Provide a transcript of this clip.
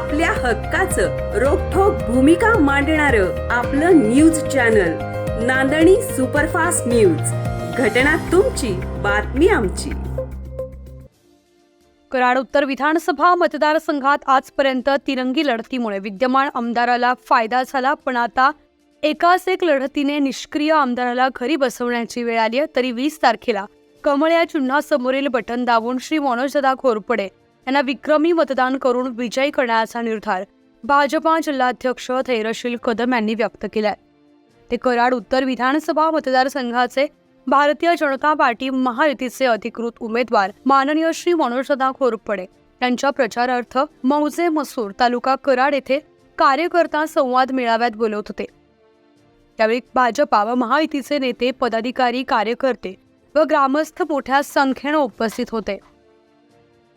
आपल्या हक्काचं रोखोक भूमिका मांडणार आपलं news channel Nandani superfast news. घटना तुमची बातमी आमची. कराड उत्तर विधानसभा मतदारसंघात आजपर्यंत तिरंगी लढतीमुळे विद्यमान आमदाराला फायदा झाला पण आता एकाच एक लढतीने निष्क्रिय आमदाराला घरी बसवण्याची वेळ आली तरी वीस तारखेला कमळ या चिन्हासमोरील बटन दाबून श्री मनोजदा घोरपडे यांना विक्रमी मतदान करून विजयी करण्याचा निर्धार भाजपा जिल्हाध्यक्ष थैरशील कदम यांनी व्यक्त केलाय. ते कराड उत्तर विधानसभा मतदारसंघाचे भारतीय जनता पार्टी महायुतीचे अधिकृत उमेदवार माननीय श्री मनोजदा खोरपडे यांच्या प्रचारार्थ मौजे मसूर तालुका कराड येथे कार्यकर्ता संवाद मेळाव्यात बोलवत होते. त्यावेळी भाजपा व महायुतीचे नेते पदाधिकारी कार्यकर्ते व ग्रामस्थ मोठ्या संख्येनं उपस्थित होते.